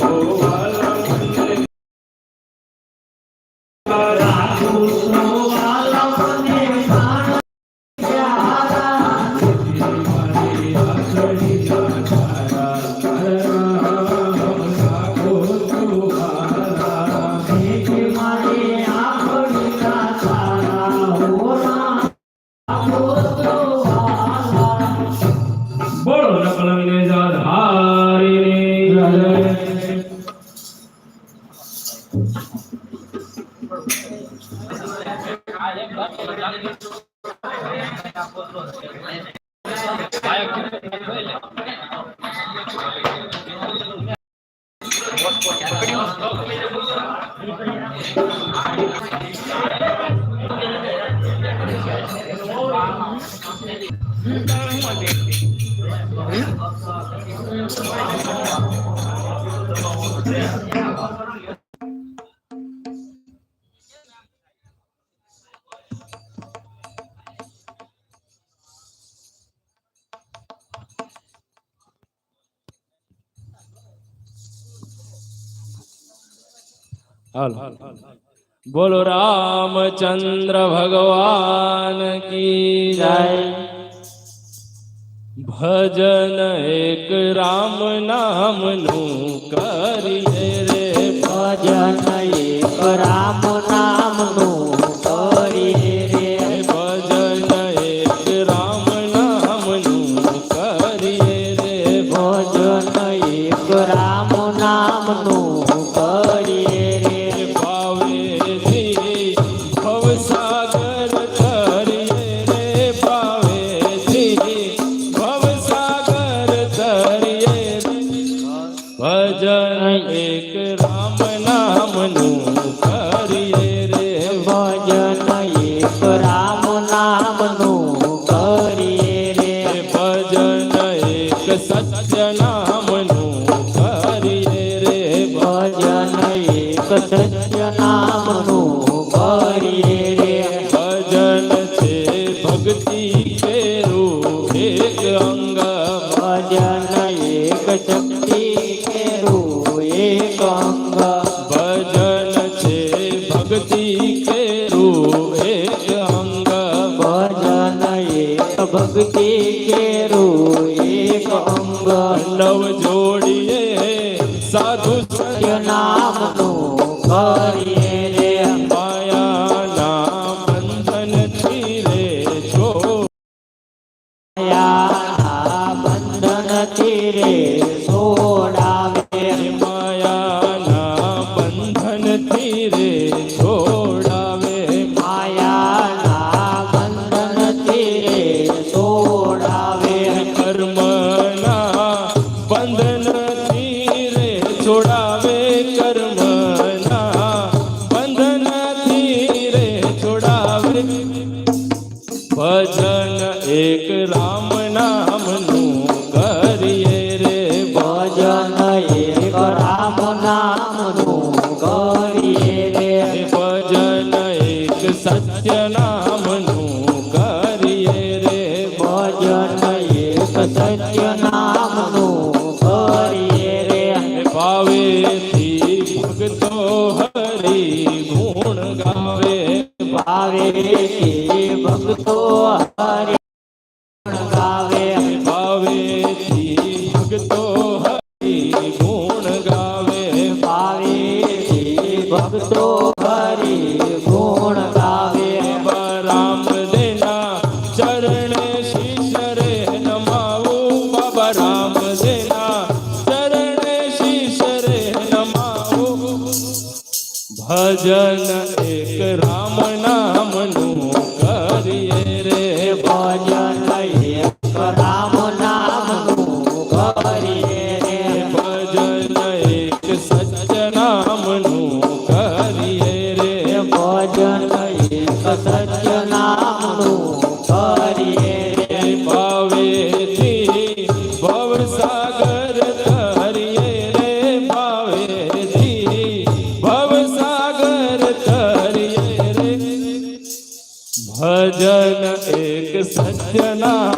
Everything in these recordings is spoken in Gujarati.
Oh, حلو बोलो रामचंद्र भगवान की जय। भजन एक राम नाम नु करिए रे। भजन एक राम સત્ય નામનું ભરીએ રે ભજન છે ભક્તિ પેરું એક અંગ ભજન એક શક્તિ પેરું એક અંગ ભજન છે ભક્તિ પેરું એક અંગ. નવ જોડીએ સાધુ સત્ય નામ એક સત્ય નામનું કરીએ રે ભજન. એક સત્ય નામનું કરીએ રે. ભાવેથી ભગતો હરી ગુણ ગાવે. ભાવેથી ભગતો હરી ભક્તો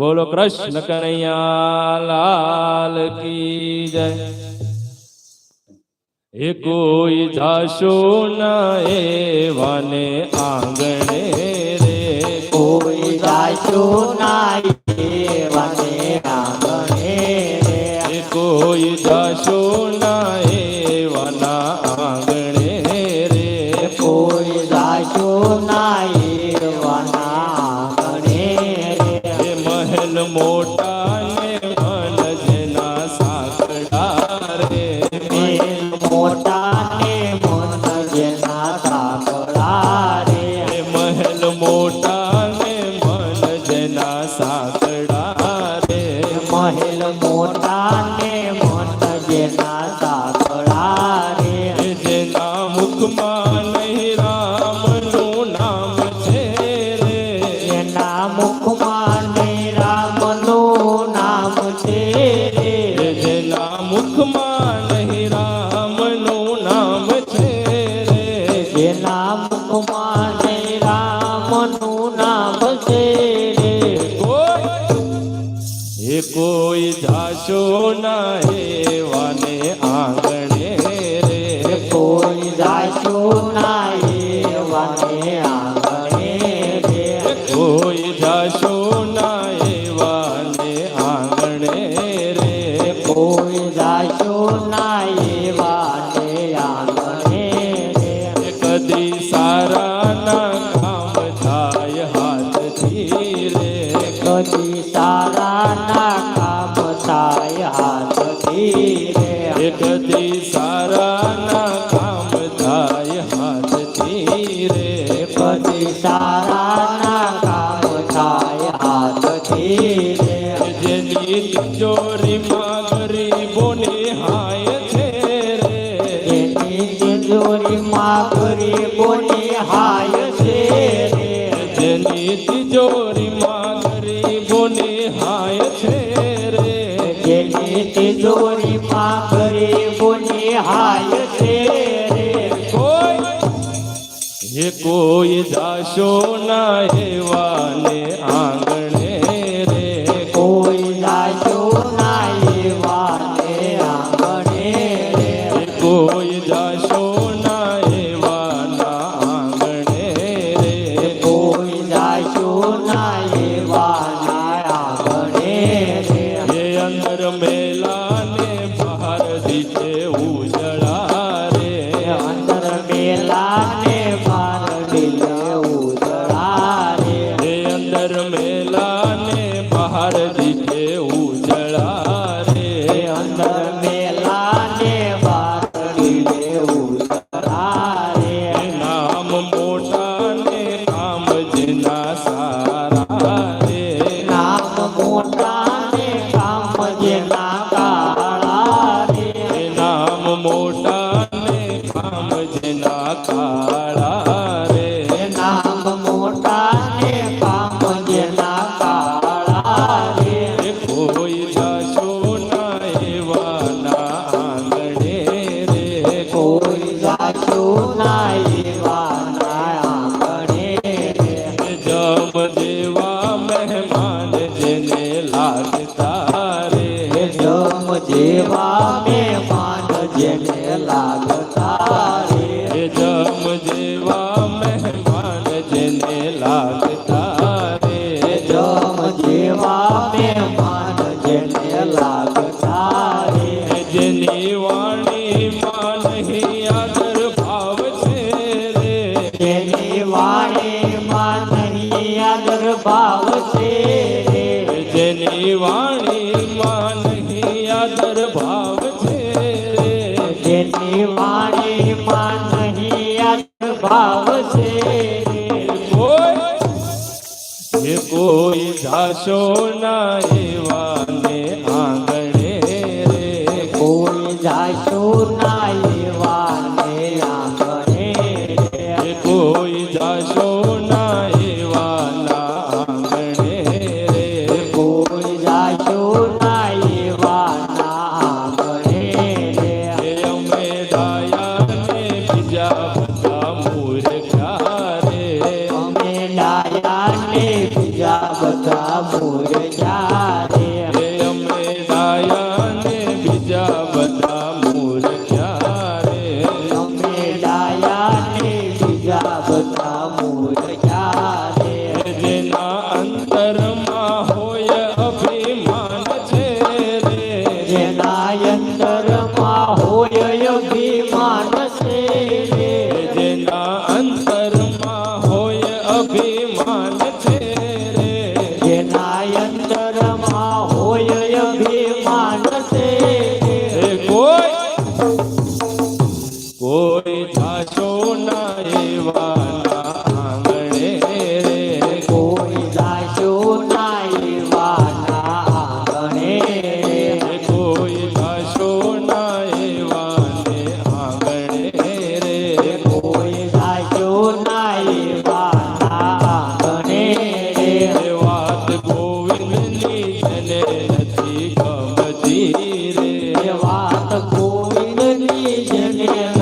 બોલો કૃષ્ણ કનૈયા લાલ કી જય એ કોઈ જાશો ન એવાને આંગણે રે કોઈ જાશો નાઈ વને આંગણે રે એ કોઈ જાશો ન એવાના આંગણે મહેલ મોટા ને મન જેના સાંકળા રે જેના મુખમાં નહીં રામનું નામ છે રે. એના મુખમાં નહીં રામનું નામ છે રે. જેના મુખમાં નહીં રામનું નામ છે રે. જેના મુખમાં નહીં રામનું નામ છે કોઈ જાશો ના એવાને આંગણે રે. કોઈ જાશો નાઈ વને આંગણે રે. કોઈ જાશો ના એવાને આંગણે રે. કોઈ જાશો નાઈ વને આંગણે રે. કદી સારા ના કામ થાય હાથથી રે. કદી સારા ના તિજોરીમાં ગરીબોની હાય છે જેની તિજોરીમાં ગરીબોને હાય છે રે. જેની તિજોરીમાં ગરીબોની હાય છે રે. કોઈ એ કોઈ જાશો ના para de Deus. જાશો ના એવાને अंतरमा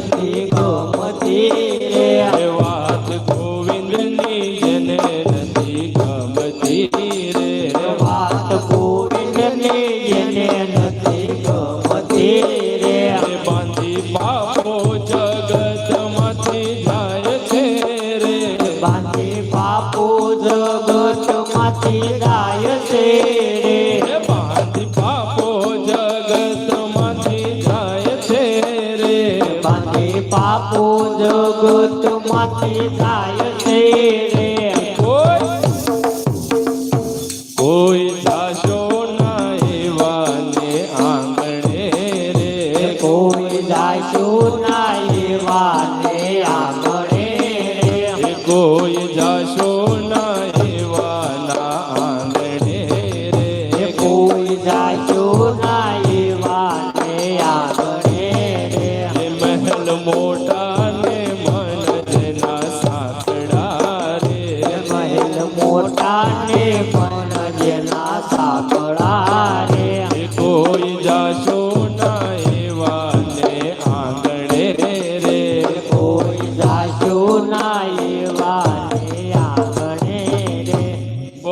ગોમતી ગોમતી. બાપુ જગતમાંથી જાય છે રે. કોઈ કોઈ જાશો ના એવાને આંગણે રે. કોઈ જાશું ના એવાને આંગણે રે. કોઈ જાશો ના એવાના આંગણે રે. કોઈ જાશું